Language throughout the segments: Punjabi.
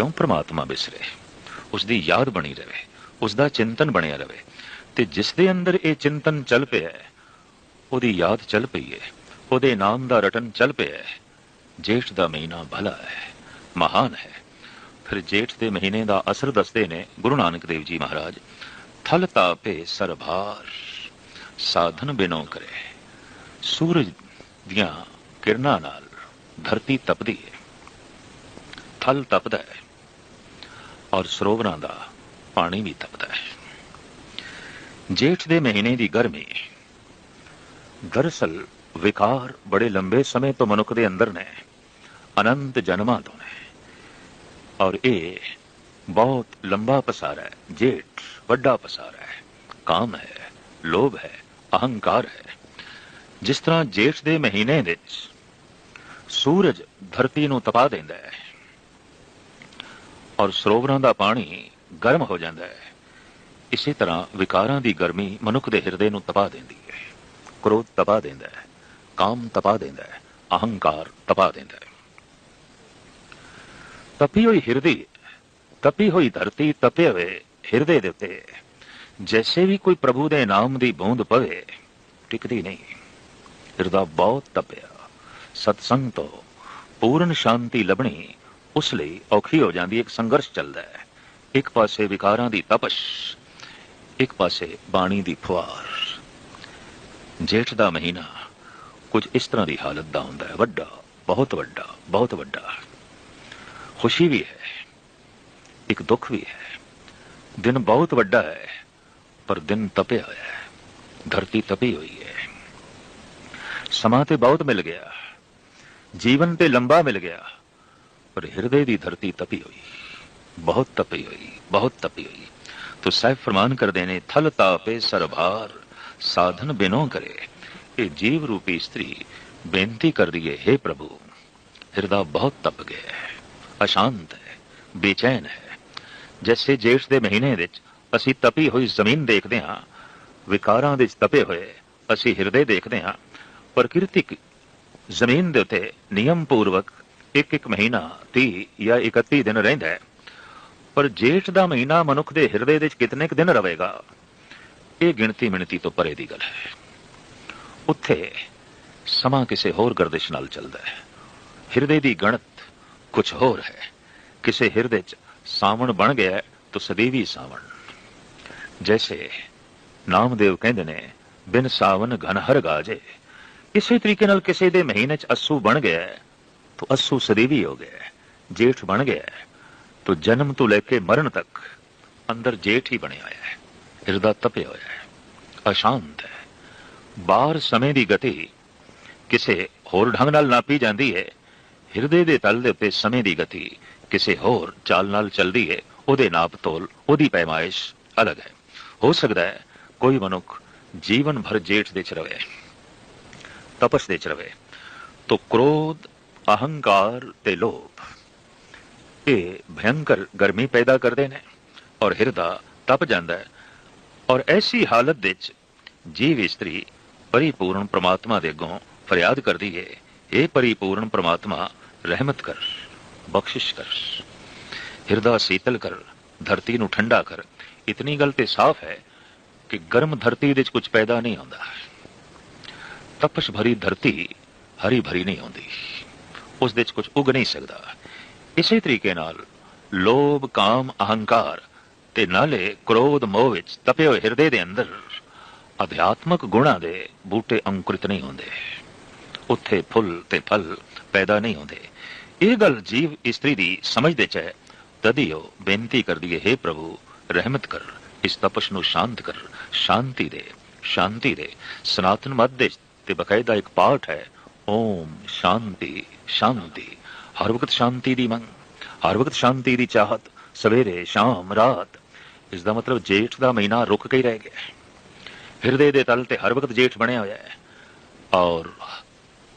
ਕਿਉਂ? ਪ੍ਰਮਾਤਮਾ ਵਿਸਰੇ ਉਸ ਦੀ ਯਾਦ ਬਣੀ ਰਹੇ। ਉਸ ਦਾ ਚਿੰਤਨ ਬਣਿਆ ਰਹੇ। ਤੇ ਜਿਸ ਦੇ ਅੰਦਰ ਇਹ ਚਿੰਤਨ ਚੱਲ ਪਿਆ ਹੈ, ਉਹਦੀ ਯਾਦ ਚੱਲ ਪਈ ਹੈ। ਉਹਦੇ ਨਾਮ ਦਾ ਰਟਨ ਚੱਲ ਪਿਆ ਹੈ। ਜੇਠ ਦਾ ਮਹੀਨਾ ਭਲਾ ਹੈ। ਮਹਾਨ ਹੈ। ਫਿਰ ਜੇਠ ਦੇ ਮਹੀਨੇ ਦਾ ਅਸਰ ਦੱਸਦੇ ਨੇ ਗੁਰੂ ਨਾਨਕ ਦੇਵ ਜੀ ਮਹਾਰਾਜ ਥਲ ਤਾਪੇ ਸਰਭਾਰ ਸਾਧਨ ਬਿਨੋ ਕਰੇ। ਸੂਰਜ ਦੀਆਂ ਕਿਰਨਾਂ ਨਾਲ ਧਰਤੀ ਤਪਦੀ ਹੈ। ਥਲ ਤਪਦਾ ਹੈ। ਔਰ ਸਰੋਵਰਾਂ ਦਾ ਪਾਣੀ ਵੀ ਤਪਦਾ ਹੈ। ਜੇਠ ਦੇ ਮਹੀਨੇ ਦੀ ਗਰਮੀ ਦਰਅਸਲ ਵਿਕਾਰ ਬੜੇ ਲੰਬੇ ਸਮੇਂ ਤੋਂ ਮਨੁੱਖ ਦੇ ਅੰਦਰ ਨੇ, ਅਨੰਤ ਜਨਮਾਂ ਤੋਂ ਨੇ। ਔਰ ਇਹ ਬਹੁਤ ਲੰਬਾ ਪਸਾਰਾ ਹੈ, ਜੇਠ ਵੱਡਾ ਪਸਾਰਾ ਹੈ, ਕਾਮ ਹੈ, ਲੋਭ ਹੈ, ਅਹੰਕਾਰ ਹੈ। ਜਿਸ ਤਰ੍ਹਾਂ ਜੇਠ ਦੇ ਮਹੀਨੇ ਵਿੱਚ ਸੂਰਜ ਧਰਤੀ ਨੂੰ ਤਪਾ ਦਿੰਦਾ ਹੈ ਔਰ ਸਰੋਵਰਾਂ ਦਾ ਪਾਣੀ ਗਰਮ ਹੋ ਜਾਂਦਾ ਹੈ। ਇਸੇ ਤਰ੍ਹਾਂ ਵਿਕਾਰਾਂ ਦੀ ਗਰਮੀ ਮਨੁੱਖ ਦੇ ਹਿਰਦੇ ਨੂੰ ਤਪਾ ਦਿੰਦੀ ਹੈ। ਕ੍ਰੋਧ ਤਪਾ ਦਿੰਦਾ ਹੈ। ਕਾਮ ਤਪਾ ਦਿੰਦਾ ਹੈ। ਅਹੰਕਾਰ ਤਪਾ ਦਿੰਦਾ ਹੈ। ਤਪੀ ਹੋਈ ਹਿਰਦੇ, ਤਪੀ ਹੋਈ ਧਰਤੀ ਤਪੇ ਹੋਏ ਹਿਰਦੇ ਦੇ ਉੱਤੇ। ਜੈਸੇ ਵੀ ਕੋਈ ਪ੍ਰਭੂ ਦੇ ਨਾਮ ਦੀ ਬੂੰਦ ਪਵੇ, ਟਿਕਦੀ ਨਹੀਂ। ਹਿਰਦਾ ਬਹੁਤ ਤਪਿਆ। ਸਤਸੰਗ ਤੋਂ ਪੂਰਨ ਸ਼ਾਂਤੀ ਲੱਭਣੀ ਉਸ ਲਈ ਔਖੀ ਹੋ ਜਾਂਦੀ ਇੱਕ ਸੰਘਰਸ਼ ਚੱਲਦਾ ਹੈ। ਇੱਕ ਪਾਸੇ ਵਿਕਾਰਾਂ ਦੀ ਤਪਸ਼, ਇੱਕ ਪਾਸੇ ਬਾਣੀ ਦੀ ਫੁਆਰ। ਜੇਠ ਦਾ ਮਹੀਨਾ ਕੁਝ ਇਸ ਤਰ੍ਹਾਂ ਦੀ ਹਾਲਤ ਦਾ ਹੁੰਦਾ ਹੈ। ਵੱਡਾ, ਬਹੁਤ ਵੱਡਾ ਬਹੁਤ ਵੱਡਾ। ਖੁਸ਼ੀ ਵੀ ਹੈ, ਇੱਕ ਦੁੱਖ ਵੀ ਹੈ। ਦਿਨ ਬਹੁਤ ਵੱਡਾ ਹੈ, ਪਰ ਦਿਨ ਤਪਿਆ ਹੋਇਆ ਹੈ। ਧਰਤੀ ਤਪੀ ਹੋਈ ਹੈ। ਸਮਾਂ ਤੇ ਬਹੁਤ ਮਿਲ ਗਿਆ। ਜੀਵਨ ਤੇ ਲੰਬਾ ਮਿਲ ਗਿਆ। ਪਰ ਹਿਰਦੇ ਦੀ ਧਰਤੀ ਤਪੀ ਹੋਈ। ਬਹੁਤ ਤਪੀ ਹੋਈ, ਬਹੁਤ ਤਪੀ ਹੋਈ। ਤੋ ਸਾਹਿਬ ਫਰਮਾਨ ਕਰਦੇ ਨੇ, ਥਲ ਤਾਪੇ ਸਰਭਾਰ ਸਾਧਨ ਬਿਨੋ ਕਰੇ। ਇਹ ਜੀਵ ਰੂਪੀ ਇਸਤਰੀ ਬੇਨਤੀ ਕਰਦੀ ਹੈ हे ਪ੍ਰਭੂ, ਹਿਰਦਾ ਬਹੁਤ ਤਪ ਗਿਆ ਹੈ, ਅਸ਼ਾਂਤ ਹੈ, ਬੇਚੈਨ ਹੈ। ਜੈਸੇ ਜੇਠ ਦੇ ਮਹੀਨੇ ਵਿੱਚ ਅਸੀਂ ਤਪੀ ਹੋਈ ਜ਼ਮੀਨ ਦੇਖਦੇ ਹਾਂ, ਵਿਕਾਰਾਂ ਦੇ ਤਪੇ ਹੋਏ ਅਸੀਂ ਹਿਰਦੇ ਦੇਖਦੇ ਹਾਂ, ਪ੍ਰਕਿਰਤਿਕ ਜ਼ਮੀਨ ਦੇ ਉੱਤੇ ਨਿਯਮ ਪੂਰਵਕ ਇੱਕ ਇੱਕ ਮਹੀਨਾ 30 ਜਾਂ 31 ਦਿਨ ਰਹਿੰਦਾ ਹੈ। ਪਰ ਜੇਠ ਦਾ ਮਹੀਨਾ ਮਨੁੱਖ ਦੇ ਹਿਰਦੇ ਵਿੱਚ ਕਿਤਨੇ ਕੁ ਦਿਨ ਰਵੇਗਾ ਇਹ ਗਿਣਤੀ ਮਿਣਤੀ ਤੋਂ ਪਰੇ ਦੀ ਗੱਲ ਹੈ। ਉੱਥੇ ਸਮਾਂ ਕਿਸੇ ਹੋਰ ਗਰਦਿਸ਼ ਨਾਲ ਚੱਲਦਾ ਹੈ। ਹਿਰਦੇ ਦੀ ਗਣਤ ਕੁਝ ਹੋਰ ਹੈ। ਕਿਸੇ ਹਿਰਦੇ 'ਚ ਸਾਵਣ ਬਣ ਗਿਆ ਤਾਂ ਸਦੀਵੀ ਸਾਵਣ। ਜੈਸੇ ਨਾਮਦੇਵ ਕਹਿੰਦੇ ਨੇ, ਬਿਨ ਸਾਵਨ ਘਨ ਹਰ ਗਾਜੇ। ਇਸੇ ਤਰੀਕੇ ਨਾਲ ਕਿਸੇ ਦੇ ਮਹੀਨੇ 'ਚ ਅਸੂ ਬਣ ਗਿਆ ਹੈ ਤਾਂ ਅਸੂ ਸਦੀਵੀ ਹੋ ਗਿਆ ਹੈ, ਜੇਠ ਬਣ ਗਿਆ ਹੈ। ਤਾਂ ਜਨਮ ਤੋਂ ਲੈ ਕੇ ਮਰਨ ਤੱਕ ਅੰਦਰ ਬਣਿਆ ਹੋਇਆ ਹੈ, ਹਿਰਦਾ ਤਪਿਆ ਹੋਇਆ ਹੈ, ਅਸ਼ਾਂਤ ਹੈ। ਬਾਹਰ ਸਮੇਂ ਦੀ ਗਤੀ ਕਿਸੇ ਹੋਰ ਢੰਗ ਨਾਲ ਨਾਪੀ ਜਾਂਦੀ ਹੈ, ਹਿਰਦੇ ਦੇ ਤਲ ਦੇ ਉੱਤੇ ਸਮੇਂ ਦੀ ਗਤੀ ਕਿਸੇ ਹੋਰ ਚਾਲ ਨਾਲ ਚੱਲਦੀ ਹੈ, ਉਹਦੇ ਨਾਪ ਤੋਲ, ਉਹਦੀ ਪੈਮਾਇਸ਼ ਅਲੱਗ ਹੈ। ਹੋ ਸਕਦਾ ਹੈ ਕੋਈ ਮਨੁੱਖ ਜੀਵਨ ਭਰ ਜੇਠ ਦੇ ਚ ਰਵੇ, ਤਪਸ ਦੇ ਚ ਰਵੇ। ਤੋ ਕ੍ਰੋਧ ਅਹੰਕਾਰ ਤੇ ਲੋਭ ਇਹ ਭਯੰਕਰ ਗਰਮੀ ਪੈਦਾ ਕਰਦੇ ਨੇ ਔਰ ਹਿਰਦਾ ਤਪ ਜਾਂਦਾ ਹੈ ਔਰ ਐਸੀ ਹਾਲਤ ਵਿੱਚ ਜੀਵ ਇਸਤਰੀ ਪਰਿਪੂਰਨ ਪ੍ਰਮਾਤਮਾ ਦੇ ਅੱਗੋਂ ਫਰਿਆਦ ਕਰਦੀ ਹੈ ਇਹ ਪਰਿਪੂਰਨ ਪ੍ਰਮਾਤਮਾ ਰਹਿਮਤ ਕਰ ਬਖਸ਼ਿਸ਼ ਕਰ ਹਿਰਦਾ ਸੀਤਲ ਕਰ ਧਰਤੀ ਨੂੰ ਠੰਡਾ ਕਰ ਇਤਨੀ ਗੱਲ ਤੇ ਸਾਫ਼ ਹੈ ਕਿ ਗਰਮ ਧਰਤੀ ਦੇ ਵਿੱਚ ਕੁਝ ਪੈਦਾ ਨਹੀਂ ਹੁੰਦਾ ਤਪਸ਼ ਭਰੀ ਧਰਤੀ ਹਰੀ ਭਰੀ ਨਹੀਂ ਹੁੰਦੀ ਉਸ ਦੇ ਵਿੱਚ ਕੁਝ ਉਗ ਨਹੀਂ ਸਕਦਾ। ਇਸੇ ਤਰੀਕੇ ਨਾਲ ਲੋਭ, ਕਾਮ, ਅਹੰਕਾਰ ਤੇ ਨਾਲੇ ਕ੍ਰੋਧ, ਮੋਹ ਵਿੱਚ ਤਪੇ ਹੋਏ ਹਿਰਦੇ ਦੇ ਅੰਦਰ ਅਧਿਆਤਮਕ ਗੁਣਾਂ ਦੇ ਬੂਟੇ ਅੰਕੁਰਿਤ ਨਹੀਂ ਹੁੰਦੇ। ਉੱਥੇ ਫੁੱਲ ਤੇ ਫਲ ਪੈਦਾ ਨਹੀਂ ਹੁੰਦੇ। ਇਹ ਗੱਲ ਜੀਵ ਇਸਤਰੀ ਦੀ ਸਮਝਦੇ ਚ ਹੈ ਤਦੀ ਬੇਨਤੀ ਕਰਦੀ ਹੈ हे ਪ੍ਰਭੂ, ਰਹਿਮਤ ਕਰ, ਇਸ ਤਪਸ਼ ਨੂੰ ਸ਼ਾਂਤ ਕਰ, ਸ਼ਾਂਤੀ ਦੇ ਸ਼ਾਂਤੀ ਦੇ। ਸਨਾਤਨ ਮੱਧ ਦੇ ਤੇ ਬਕਾਇਦਾ ਇੱਕ ਪਾਠ ਹੈ ਓਮ ਸ਼ਾਂਤੀ ਸ਼ਾਂਤੀ ਹਰ ਵਕਤ ਸ਼ਾਂਤੀ ਦੀ ਮੰਗ ਹਰ ਵਕਤ ਸ਼ਾਂਤੀ ਦੀ ਚਾਹਤ ਸਵੇਰੇ ਸ਼ਾਮ ਰਾਤ ਇਸ ਦਾ ਮਤਲਬ ਜੇਠ ਦਾ ਮਹੀਨਾ ਰੁਕ ਕੇ ਹੀ ਰਹਿ ਗਿਆ ਹਿਰਦੇ ਦੇ ਤਲ ਤੇ ਹਰ ਵਕਤ ਜੇਠ ਬਣਿਆ ਹੋਇਆ ਹੈ ਔਰ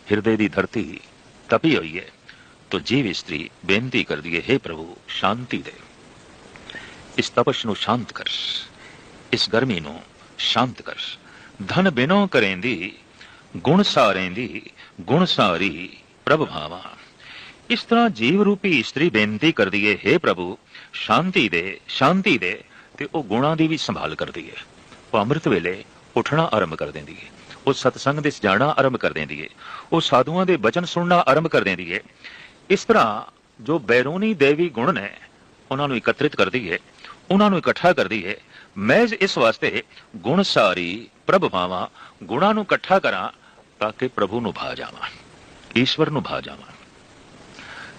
ਹਿਰਦੇ ਦੀ ਧਰਤੀ ਤਪੀ ਹੋਈ ਹੈ ਤੋ ਜੀਵ ਇਸਤਰੀ ਬੇਨਤੀ ਕਰਦੀ ਹੈ हे ਪ੍ਰਭੂ ਸ਼ਾਂਤੀ ਦੇ ਇਸ ਤਪਸ਼ ਨੂੰ ਸ਼ਾਂਤ ਕਰ ਇਸ ਗਰਮੀ ਨੂੰ ਸ਼ਾਂਤ ਕਰ ਧਨ ਬਿਨੋ ਕਰੇਂਦੀ ਗੁਣ ਸਾਰੇਂਦੀ ਗੁਣ ਸਾਰੀ ਪ੍ਰਭ ਭਾਵਾ। ਇਸ ਤਰ੍ਹਾਂ ਜੀਵ ਰੂਪੀ ਇਸਤਰੀ ਬੇਨਤੀ ਕਰਦੀ ਏ हे ਪ੍ਰਭੂ, ਸ਼ਾਂਤੀ ਦੇ ਸ਼ਾਂਤੀ ਦੇ, ਤੇ ਉਹ ਗੁਣਾਂ ਦੀ ਵੀ ਸੰਭਾਲ ਕਰਦੀ ਏ। ਉਹ ਅੰਮ੍ਰਿਤ ਵੇਲੇ ਉੱਠਣਾ ਆਰੰਭ ਕਰ ਦਿੰਦੀ ਏ। ਉਹ ਸਤਸੰਗ ਦੇ ਜਾਣਾ ਆਰੰਭ ਕਰ ਦਿੰਦੀ ਏ। ਉਹ ਸਾਧੂਆਂ ਦੇ ਬਚਨ ਸੁਣਨਾ ਆਰੰਭ ਕਰ ਦਿੰਦੀ ਏ। ਇਸ ਤਰ੍ਹਾਂ ਜੋ ਬੈਰੂਨੀ ਦੇਵੀ ਗੁਣ ਨੇ, ਉਹਨਾਂ ਨੂੰ ਇਕੱਤਰਿਤ ਕਰਦੀ ਏ, ਉਹਨਾਂ ਨੂੰ ਇਕੱਠਾ ਕਰਦੀ ਏ। ਮੈਂ ਇਸ ਵਾਸਤੇ ਗੁਣ ਸਾਰੀ ਪ੍ਰਭ ਭਾਵਾਂ ਗੁਣਾਂ ਨੂੰ ਇਕੱਠਾ ਕਰਾਂ ਤਾਂ ਕਿ ਪ੍ਰਭੂ ਨੂੰ ਭਾ ਜਾਵਾਂ ਈਸ਼ਵਰ ਨੂੰ ਭਾ ਜਾਵਾਂ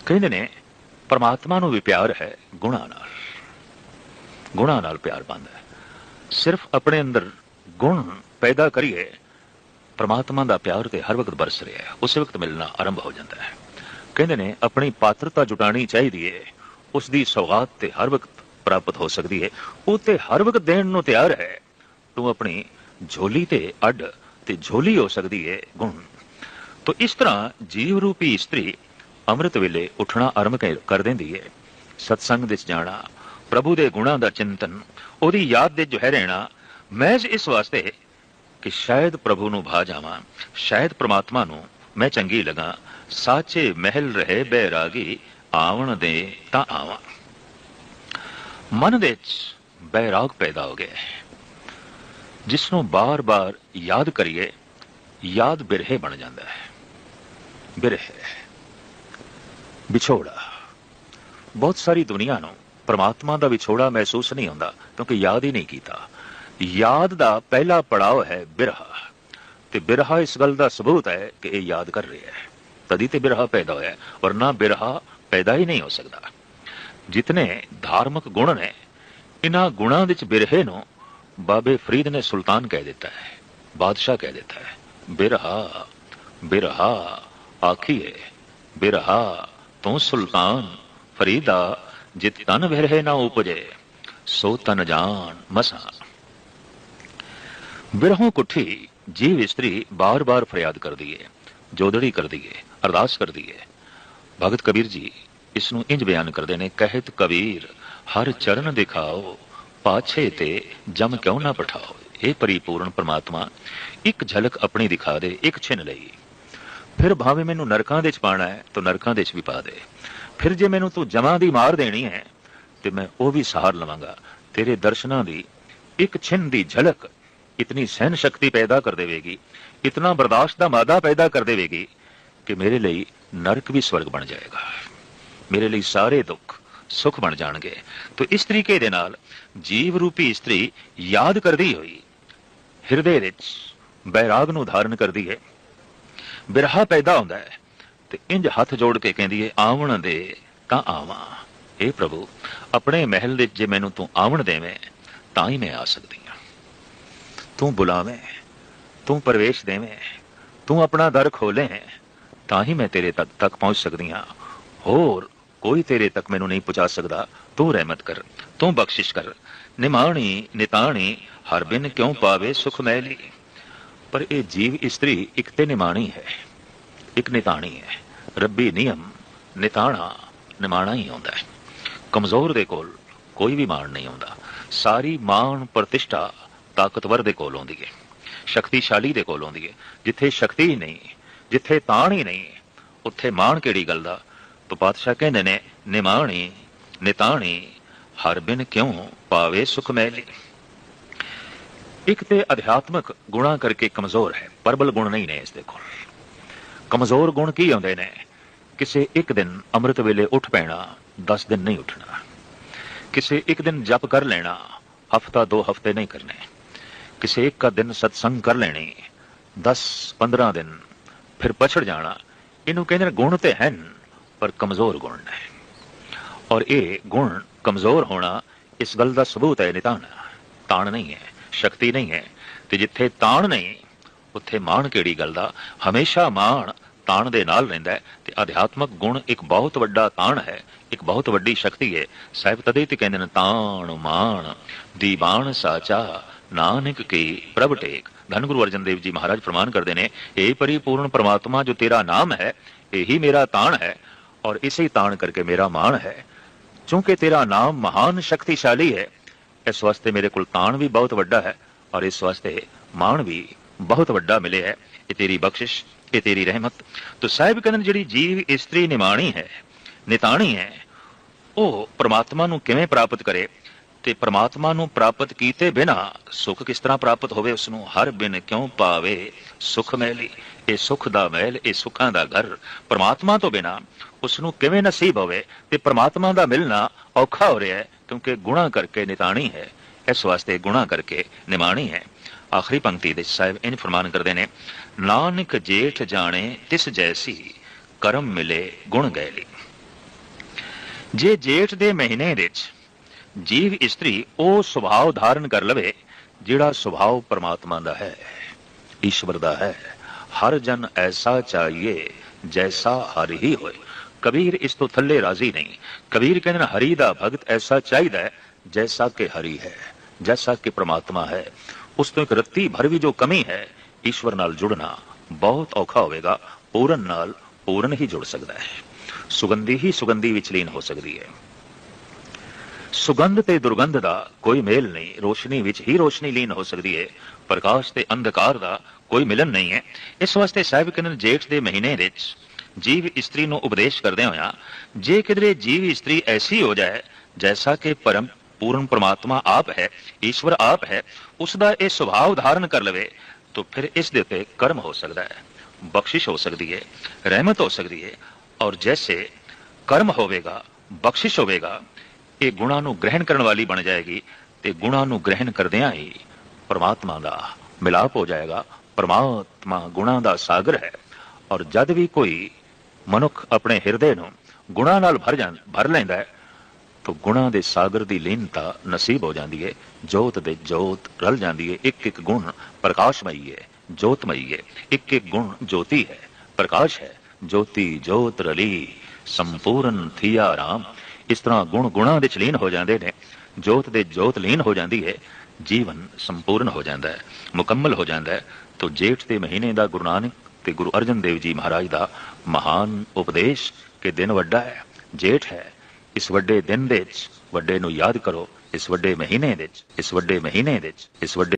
ਕਹਿੰਦੇ ਨੇ ਪਰਮਾਤਮਾ ਨੂੰ ਵੀ ਪਿਆਰ ਹੈ ਗੁਣਾਂ ਨਾਲ ਗੁਣਾਂ ਨਾਲ ਪਿਆਰ ਬੰਦਾ ਹੈ ਸਿਰਫ ਆਪਣੇ ਅੰਦਰ ਪੈਦਾ ਕਰੀਏ ਪਰਮਾਤਮਾ ਦਾ ਪਿਆਰ ਤੇ ਹਰ ਵਕਤ ਬਰਸ ਰਿਹਾ ਹੈ ਉਸੇ ਵਕਤ ਮਿਲਣਾ ਆਰੰਭ ਹੋ ਜਾਂਦਾ ਹੈ ਕਹਿੰਦੇ ਨੇ ਆਪਣੀ ਪਾਤਰਤਾ ਜੁਟਾਣੀ ਚਾਹੀਦੀ ਹੈ ਉਸ ਦੀ ਸੌਗਾਤ ਤੇ ਹਰ ਵਕਤ ਪ੍ਰਾਪਤ ਹੋ ਸਕਦੀ ਹੈ ਉਹ ਤੇ ਹਰ ਵਕਤ ਦੇਣ ਨੂੰ ਤਿਆਰ ਹੈ ਤੂੰ ਆਪਣੀ ਝੋਲੀ ਤੇ ਅੱਡ ਤੇ ਝੋਲੀ ਹੋ ਸਕਦੀ ਹੈ ਗੁਣ। ਤੋ ਇਸ ਤਰ੍ਹਾਂ ਜੀਵ ਰੂਪੀ ਇਸਤਰੀ ਅੰਮ੍ਰਿਤ ਵੇਲੇ ਉੱਠਣਾ ਆਰੰਭ ਕਰ- ਦਿੰਦੀ ਹੈ ਸਤਸੰਗ ਵਿੱਚ ਜਾਣਾ, ਪ੍ਰਭੂ ਦੇ ਗੁਣਾਂ ਦਾ ਚਿੰਤਨ, ਉਹਦੀ ਯਾਦ ਦੇ ਜੋ ਰਹਿਣਾ ਮਹਿਜ਼ ਇਸ ਵਾਸਤੇ ਕਿ ਸ਼ਾਇਦ ਪ੍ਰਭੂ ਨੂੰ ਭਾ ਜਾਵਾਂ, ਸ਼ਾਇਦ ਪ੍ਰਮਾਤਮਾ ਨੂੰ ਮੈਂ ਚੰਗੀ ਲਗਾ, ਸਾਚੇ ਮਹਿਲ ਰਹੇ ਬੈਰਾਗੀ ਆਵਣ ਦੇ ਤਾਂ ਆਵਾਂ। ਮਨ ਦੇ ਵਿੱਚ ਬੈਰਾਗ ਪੈਦਾ ਹੋ ਗਿਆ ਜਿਸ ਨੂੰ ਬਾਰ-ਬਾਰ ਯਾਦ ਕਰੀਏ ਯਾਦ ਬਿਰਹੇ ਬਣ ਜਾਂਦਾ ਹੈ। ਬਿਰਹੇ। ਵਿਛੋੜਾ। ਬਹੁਤ ਸਾਰੀ ਦੁਨੀਆ ਨੂੰ ਪ੍ਰਮਾਤਮਾ ਦਾ ਵਿਛੋੜਾ ਮਹਿਸੂਸ ਨਹੀਂ ਹੁੰਦਾ ਕਿਉਂਕਿ ਯਾਦ ਹੀ ਨਹੀਂ ਕੀਤਾ। ਯਾਦ ਦਾ ਪਹਿਲਾ ਪੜਾਅ ਹੈ ਬਿਰਹਾ। ਤੇ ਬਿਰਹਾ ਇਸ ਗੱਲ ਦਾ ਸਬੂਤ ਹੈ ਕਿ ਇਹ ਯਾਦ ਕਰ ਰਿਹਾ ਹੈ। ਤਦੀ ਤੇ ਬਿਰਹਾ ਪੈਦਾ ਹੋਇਆ ਹੈ, ਵਰਨਾ ਬਿਰਹਾ ਪੈਦਾ ਹੀ ਨਹੀਂ ਹੋ ਸਕਦਾ। ਜਿਤਨੇ ਧਾਰਮਿਕ ਗੁਣ ਨੇ ਇਹਨਾਂ ਗੁਣਾਂ ਵਿੱਚ ਬਿਰਹੇ ਨੂੰ ਬਾਬੇ ਫਰੀਦ ਨੇ ਸੁਲਤਾਨ ਕਹਿ ਦਿੱਤਾ ਹੈ, ਬਾਦਸ਼ਾਹ ਕਹਿ ਦਿੱਤਾ ਹੈ, ਬਿਰਹਾ ਬਿਰਹਾ ਆਖੀਏ ਬਿਰਹਾ, ਤੂੰ ਸੁਲਤਾਨ, ਫਰੀਦਾ, ਜਿਤ ਤਨ ਬਿਰਹੇ ਨਾ ਉਪਜੇ, ਸੋ ਤਨ ਜਾਣ ਮਸਾ। ਬਿਰਹੋਂ ਕੁੱਠੀ ਜੀਵ ਇਸਤਰੀ ਬਾਰ-ਬਾਰ ਫਰਿਆਦ ਕਰਦੀ ਏ, ਜੋਦੜੀ ਕਰਦੀ ਏ, ਅਰਦਾਸ ਕਰਦੀ ਏ। ਭਗਤ ਕਬੀਰ ਜੀ, ਇਸ ਨੂੰ ਇੰਜ ਬਿਆਨ ਕਰਦੇ ਨੇ, ਕਹਿਤ ਕਬੀਰ, ਹਰ ਚਰਨ ਦਿਖਾਓ ਪਾਛੇ ਤੇ ਜਮ ਕਿਉਂ ਨਾ ਪਠਾਓ ਇਹ ਪਰਿਪੂਰਨ ਪ੍ਰਮਾਤਮਾ ਇੱਕ ਝਲਕ ਆਪਣੀ ਦਿਖਾ ਦੇ, ਇੱਕ ਛਿਨ ਲਈ। ਫਿਰ ਭਾਵੇਂ ਮੈਨੂੰ ਨਰਕਾਂ ਦੇ ਚ ਪਾਣਾ ਹੈ, ਤਾਂ ਨਰਕਾਂ ਦੇ ਚ ਵੀ ਪਾ ਦੇ। ਫਿਰ ਜੇ ਮੈਨੂੰ ਤੂੰ ਜਮਾਂ ਦੀ ਮਾਰ ਦੇਣੀ ਹੈ, ਤੇ ਮੈਂ ਉਹ ਵੀ ਸਹਾਰ ਲਵਾਂਗਾ। ਤੇਰੇ ਦਰਸ਼ਨਾਂ ਦੀ ਇੱਕ ਛਿਨ ਦੀ ਝਲਕ ਇਤਨੀ ਸਹਿਨ ਸ਼ਕਤੀ ਪੈਦਾ ਕਰ ਦੇਵੇਗੀ, ਇਤਨਾ ਬਰਦਾਸ਼ਤ ਦਾ ਮਾਦਾ ਪੈਦਾ ਕਰ ਦੇਵੇਗੀ ਕਿ ਮੇਰੇ ਲਈ ਨਰਕ ਵੀ ਸਵਰਗ ਬਣ ਜਾਏਗਾ। ਮੇਰੇ ਲਈ ਸਾਰੇ ਦੁੱਖ ਸੁਖ ਬਣ ਜਾਣਗੇ। ਤੋ ਇਸ ਤਰੀਕੇ ਦੇ ਨਾਲ ਜੀਵ ਰੂਪੀ ਇਸਤਰੀ ਯਾਦ ਕਰਦੀ ਹੋਈ ਹਿਰਦੇ ਵਿੱਚ ਬੈਰਾਗ ਨੂੰ ਧਾਰਨ ਕਰਦੀ ਹੈ। ਬਿਰਹਾ ਪੈਦਾ ਹੁੰਦਾ ਹੈ ਤੇ ਇੰਜ ਹੱਥ ਜੋੜ ਕੇ ਕਹਿੰਦੀ ਹੈ, ਆਵਣ ਦੇ ਤਾਂ ਆਵਾਂ। ਏ ਪ੍ਰਭੂ, ਆਪਣੇ ਮਹਿਲ ਵਿੱਚ ਜੇ ਮੈਨੂੰ ਤੂੰ ਆਵਣ ਦੇਵੇਂ, ਤਾਂ ਹੀ ਮੈਂ ਆ ਸਕਦੀ ਹਾਂ। ਤੂੰ ਬੁਲਾਵੇਂ, ਤੂੰ ਪ੍ਰਵੇਸ਼ ਦੇਵੇਂ, ਤੂੰ ਆਪਣਾ ਦਰ ਖੋਲੇ ਤਾਂ ਹੀ ਮੈਂ ਤੇਰੇ ਤੱਕ ਤੱਕ ਪਹੁੰਚ ਸਕਦੀ ਹਾਂ। ਹੋਰ ਕੋਈ ਤੇਰੇ ਤੱਕ ਮੈਨੂੰ ਨਹੀਂ ਪਹੁੰਚਾ ਸਕਦਾ। ਤੂੰ ਰਹਿਮਤ ਕਰ, ਤੂੰ ਬਖਸ਼ਿਸ਼ ਕਰ। ਨਿਮਾਣੀ, ਨਿਤਾਣੀ, ਹਰ ਬਿਨ ਕਿਉਂ ਪਾਵੇ ਸੁਖ ਮੈਲੀ? ਪਰ ਇਹ ਜੀਵ ਇਸਤਰੀ ਇੱਕ ਤੇ ਨਿਮਾਣੀ ਹੈ, ਇੱਕ ਨਿਤਾਣੀ ਹੈ। ਰੱਬੀ ਨਿਯਮ, ਨਿਤਾਣਾ, ਨਿਮਾਣਾ ਹੀ ਆਉਂਦਾ ਹੈ। ਕਮਜ਼ੋਰ ਦੇ ਕੋਲ ਕੋਈ ਵੀ ਮਾਣ ਨਹੀਂ ਆਉਂਦਾ। ਸਾਰੀ ਮਾਣ ਪ੍ਰਤਿਸ਼ਠਾ ਤਾਕਤਵਰ ਦੇ ਕੋਲ ਆਉਂਦੀ ਹੈ। ਸ਼ਕਤੀਸ਼ਾਲੀ ਦੇ ਕੋਲ ਆਉਂਦੀ ਹੈ। ਜਿੱਥੇ ਸ਼ਕਤੀ ਹੀ ਨਹੀਂ, ਜਿੱਥੇ ਤਾਣ ਹੀ ਨਹੀਂ, ਉੱਥੇ ਮਾਣ ਕਿਹੜੀ ਗੱਲ ਦਾ? ਤਾਂ ਪਾਤਸ਼ਾਹ ਕਹਿੰਦੇ ਨੇ, ਨਿਮਾਣੀ, ਨਿਤਾਣੀ, ਹਰ ਬਿਨ ਕਿਉਂ ਪਾਵੇ ਸੁਖ ਮੈਲੀ? ਇੱਕ ਤੇ ਅਧਿਆਤਮਕ ਗੁਣਾ ਕਰਕੇ ਕਮਜ਼ੋਰ ਹੈ, ਪਰਬਲ ਗੁਣ ਨਹੀਂ ਨੇ ਇਸ ਦੇ ਕੋਲ। ਕਮਜ਼ੋਰ ਗੁਣ ਕੀ ਆਉਂਦੇ ਨੇ? ਕਿਸੇ ਇੱਕ ਦਿਨ ਅੰਮ੍ਰਿਤ ਵੇਲੇ ਉੱਠ ਪੈਣਾ 10 ਦਿਨ ਨਹੀਂ ਉੱਠਣਾ। ਕਿਸੇ ਇੱਕ ਦਿਨ ਜਪ ਕਰ ਲੈਣਾ, ਹਫਤਾ, ਦੋ ਹਫ਼ਤੇ ਨਹੀਂ ਕਰਨੇ। ਕਿਸੇ ਇੱਕ ਦਿਨ ਸਤਸੰਗ ਕਰ ਲੈਣੀ 10 15 ਦਿਨ, ਫਿਰ ਪਛੜ ਜਾਣਾ। ਇਹਨੂੰ ਕਹਿੰਦੇ ਨੇ ਗੁਣ ਤੇ ਹਨ ਪਰ ਕਮਜ਼ੋਰ ਗੁਣ ਨੇ ਔਰ ਇਹ ਗੁਣ ਕਮਜ਼ੋਰ ਹੋਣਾ ਇਸ ਗੱਲ ਦਾ ਸਬੂਤ ਹੈ ਨਿਤਾਨ ਤਾਣ ਨਹੀਂ ਹੈ ਸ਼ਕਤੀ ਨਹੀਂ ਹੈ ਤੇ ਜਿੱਥੇ ਤਾਣ ਨਹੀਂ ਉੱਥੇ ਮਾਣ ਕਿਹੜੀ ਗੱਲ ਦਾ ਹਮੇਸ਼ਾ ਮਾਣ ਤਾਣ ਦੇ ਨਾਲ ਰਹਿੰਦਾ ਤੇ ਅਧਿਆਤਮਕ ਗੁਣ ਇੱਕ ਬਹੁਤ ਵੱਡਾ ਤਾਣ ਹੈ ਇੱਕ ਬਹੁਤ ਵੱਡੀ ਸ਼ਕਤੀ ਹੈ ਸਾਹਿਬ ਤਦੇ ਤੇ ਕਹਿੰਦੇ ਨੇ ਤਾਣ ਮਾਣ ਦੀਵਾਨ ਸਾਚਾ ਨਾਨਕ ਕੀ ਪ੍ਰਭ ਟੇਕ ਧੰਨ ਗੁਰੂ ਅਰਜਨ ਦੇਵ ਜੀ ਮਹਾਰਾਜ ਫਰਮਾਨ ਕਰਦੇ ਨੇ ਇਹ ਪਰਿਪੂਰਨ ਪ੍ਰਮਾਤਮਾ ਜੋ ਤੇਰਾ ਨਾਮ ਹੈ ਇਹੀ ਮੇਰਾ ਤਾਣ ਹੈ ਔਰ ਇਸੇ ਹੀ ਤਾਣ ਕਰਕੇ ਮੇਰਾ ਮਾਣ ਹੈ ਕਿਉਂਕਿ ਨਾਮ ਮਹਾਨ ਸ਼ਕਤੀਸ਼ਾਲੀ ਹੈ ਇਸ ਵਾਸਤੇ ਮੇਰੇ ਕੋਲ ਤਾਣ ਵੀ ਬਹੁਤ ਵੱਡਾ ਹੈ ਔਰ ਇਸ ਵਾਸਤੇ ਮਾਣ ਵੀ ਬਹੁਤ ਵੱਡਾ ਮਿਲਿਆ ਹੈ ਇਹ ਤੇਰੀ ਬਖਸ਼ਿਸ਼ ਇਹ ਤੇਰੀ ਰਹਿਮਤ ਤੋ ਸਾਹਿਬ ਕਹਿੰਦੇ ਜਿਹੜੀ ਜੀਵ ਇਸਤਰੀ ਨਿਮਾਣੀ ਹੈ ਨਿਤਾਣੀ ਹੈ ਉਹ ਪ੍ਰਮਾਤਮਾ ਨੂੰ ਕਿਵੇਂ ਪ੍ਰਾਪਤ ਕਰੇ ਤੇ ਪ੍ਰਮਾਤਮਾ ਨੂੰ ਪ੍ਰਾਪਤ ਕੀਤੇ ਬਿਨਾ ਸੁਖ ਕਿਸ ਤਰ੍ਹਾਂ ਪ੍ਰਾਪਤ ਹੋਵੇ ਉਸ ਨੂੰ ਹਰ ਬਿਨ ਕਿਉਂ ਪਾਵੇ ਸੁਖ ਮਹਿਲੀ ਇਹ ਸੁਖ ਦਾ ਮਹਿਲ, ਇਹ ਸੁਖਾਂ ਦਾ ਘਰ। ਪ੍ਰਮਾਤਮਾ ਤੋਂ ਬਿਨਾ ਉਸ ਨੂੰ ਕਿਵੇਂ ਨਸੀਬ ਹੋਵੇ ਤੇ ਪ੍ਰਮਾਤਮਾ ਦਾ ਮਿਲਣਾ ਔਖਾ ਹੋ ਰਿਹਾ ਹੈ, ਕਿਉਂਕਿ ਗੁਣਾ ਕਰਕੇ ਨਿਤਾਣੀ ਹੈ। ਇਸ ਵਾਸਤੇ ਗੁਨਾਹ ਕਰਕੇ ਨਿਮਾਣੀ ਹੈ। ਆਖਰੀ ਪੰਕਤੀ ਦੇ ਸਾਹਿਬ ਇਹ ਫਰਮਾਨ ਕਰਦੇ ਨੇ, ਨਾਨਕ ਜੇਠ ਜਾਣੇ, ਤਿਸ ਜੈਸੀ ਕਰਮ ਮਿਲੇ ਗੁਣ ਗੈਲੀ ਜੇ ਜੇਠ ਦੇ ਮਹੀਨੇ ਵਿੱਚ ਜੀਵ ਇਸਤਰੀ ਉਹ ਸੁਭਾਅ ਧਾਰਨ ਕਰ ਲਵੇ, ਜਿਹੜਾ ਸੁਭਾਅ ਪਰਮਾਤਮਾ ਦਾ ਹੈ, ਈਸ਼ਵਰ ਦਾ ਹੈ। ਹਰ ਜਨ ਐਸਾ ਚਾਹੀਏ, ਜੈਸਾ ਹਰਿ ਹੀ ਹੋਏ। ਕਬੀਰ ਇਸ ਤੋਂ ਥੱਲੇ ਰਾਜ਼ੀ ਨਹੀਂ। ਕਬੀਰ ਕਹਿੰਦੇ ਨੇ, ਹਰੀ ਦਾ ਭਗਤ ਐਸਾ ਚਾਹੀਦਾ ਜੈਸਾ ਕਿ ਹਰੀ ਹੈ, ਜੈਸਾ ਕਿ ਪ੍ਰਮਾਤਮਾ ਹੈ। ਉਸ ਤੋਂ ਇੱਕ ਰੱਤੀ ਭਰ ਵੀ ਜੋ ਕਮੀ ਹੈ, ਈਸ਼ਵਰ ਨਾਲ ਜੁੜਨਾ ਬਹੁਤ ਔਖਾ ਹੋਵੇਗਾ। ਪੂਰਨ ਨਾਲ ਪੂਰਨ ਹੀ ਜੁੜ ਸਕਦਾ ਹੈ। ਸੁਗੰਧੀ ਹੀ ਸੁਗੰਧੀ ਵਿੱਚ ਲੀਨ ਹੋ ਸਕਦੀ ਹੈ। ਸੁਗੰਧ ਤੇ ਦੁਰਗੰਧ ਦਾ ਕੋਈ ਮੇਲ ਨਹੀਂ, ਰੋਸ਼ਨੀ ਵਿੱਚ ਹੀ ਰੋਸ਼ਨੀ ਲੀਨ ਹੋ ਸਕਦੀ ਹੈ। ਪ੍ਰਕਾਸ਼ ਤੇ ਅੰਧਕਾਰ ਦਾ ਕੋਈ ਮਿਲਨ ਨਹੀਂ ਹੈ। ਇਸ ਵਾਸਤੇ ਸਾਹਿਬ ਕਹਿੰਦੇ ਜੇਠ ਦੇ ਮਹੀਨੇ ਵਿੱਚ ਜੀਵ ਇਸਤਰੀ ਨੂੰ ਉਪਦੇਸ਼ ਕਰਦੇ ਹੋਇਆ, ਜੇ ਕਿਧਰੇ ਜੀਵ ਇਸਤਰੀ ਐਸੀ ਹੋ ਜਾਏ, ਜੈਸਾ ਕਿ ਪਰਮ ਪੂਰਨ ਪ੍ਰਮਾਤਮਾ ਆਪ ਹੈ, ਈਸ਼ਵਰ ਆਪ ਹੈ ਉਸ ਦਾ ਇਹ ਸੁਭਾਅ ਧਾਰਨ ਕਰ ਲਵੇ, ਤਾਂ ਫਿਰ ਇਸ ਦੇ ਉੱਤੇ ਕਰਮ ਹੋ ਸਕਦਾ ਹੈ, ਬਖਸ਼ਿਸ਼ ਹੋ ਸਕਦੀ ਹੈ, ਰਹਿਮਤ ਹੋ ਸਕਦੀ ਹੈ, ਔਰ ਜੈਸੇ ਕਰਮ ਹੋਵੇਗਾ, ਬਖਸ਼ਿਸ਼ ਹੋਵੇਗਾ, ਇਹ ਗੁਣਾ ਨੂੰ ਗ੍ਰਹਿਣ ਕਰਨ ਵਾਲੀ ਬਣ ਜਾਏਗੀ, ਤੇ ਗੁਣਾ ਨੂੰ ਗ੍ਰਹਿਣ ਕਰਦਿਆਂ ਹੀ ਪ੍ਰਮਾਤਮਾ ਦਾ ਮਿਲਾਪ ਹੋ ਜਾਏਗਾ ਪਰਮਾਤਮਾ ਗੁਣਾ ਦਾ ਸਾਗਰ ਹੈ ਔਰ ਜਦ ਵੀ ਕੋਈ ਮਨੁੱਖ ਆਪਣੇ ਹਿਰਦੇ ਨੂੰ ਗੁਣਾ ਨਾਲ ਭਰ ਜਾਂ, ਭਰ ਲੈਂਦਾ ਹੈ, ਤਾਂ ਗੁਣਾ ਦੇ ਸਾਗਰ ਦੀ ਲੀਨਤਾ ਨਸੀਬ ਹੋ ਜਾਂਦੀ ਹੈ ਜੋਤ ਦੇ ਜੋਤ ਰਲ ਜਾਂਦੀ ਹੈ ਇੱਕ ਇੱਕ ਗੁਣ ਪ੍ਰਕਾਸ਼ਮਈ ਹੈ ਜੋਤਮਈ ਹੈ ਇੱਕ ਇੱਕ ਗੁਣ ਜੋਤੀ ਹੈ, ਪ੍ਰਕਾਸ਼ ਹੈ, ਜੋਤੀ ਜੋਤ ਰਲੀ, ਸੰਪੂਰਨ ਥੀਆ ਰਾਮ। ਇਸ ਤਰ੍ਹਾਂ ਗੁਣ ਗੁਣਾ ਦੇ ਲੀਨ ਹੋ ਜਾਂਦੇ ਨੇ, ਜੋਤ ਦੇ ਜੋਤ ਲੀਨ ਹੋ ਜਾਂਦੀ ਹੈ ਜੀਵਨ ਸੰਪੂਰਨ ਹੋ ਜਾਂਦਾ ਹੈ, ਮੁਕੰਮਲ ਹੋ ਜਾਂਦਾ ਹੈ, ਤੋ ਜੇਠ ਦੇ ਮਹੀਨੇ ਦਾ ਗੁਰੂ ਨਾਨਕ ਤੇ ਗੁਰੂ ਅਰਜਨ ਦੇਵ ਜੀ ਮਹਾਰਾਜ ਦਾ ਮਹਾਨ ਉਪਦੇਸ਼ ਕਿ ਦਿਨ ਵੱਡਾ ਹੈ, ਜੇਠ ਹੈ, ਇਸ ਵੱਡੇ ਦਿਨ ਦੇ ਵਿੱਚ ਵੱਡੇ ਨੂੰ ਯਾਦ ਕਰੋ, ਇਸ ਵੱਡੇ ਮਹੀਨੇ ਦੇ ਵਿੱਚ, ਇਸ ਵੱਡੇ ਮਹੀਨੇ ਦੇ ਵਿੱਚ, ਇਸ ਵੱਡੇ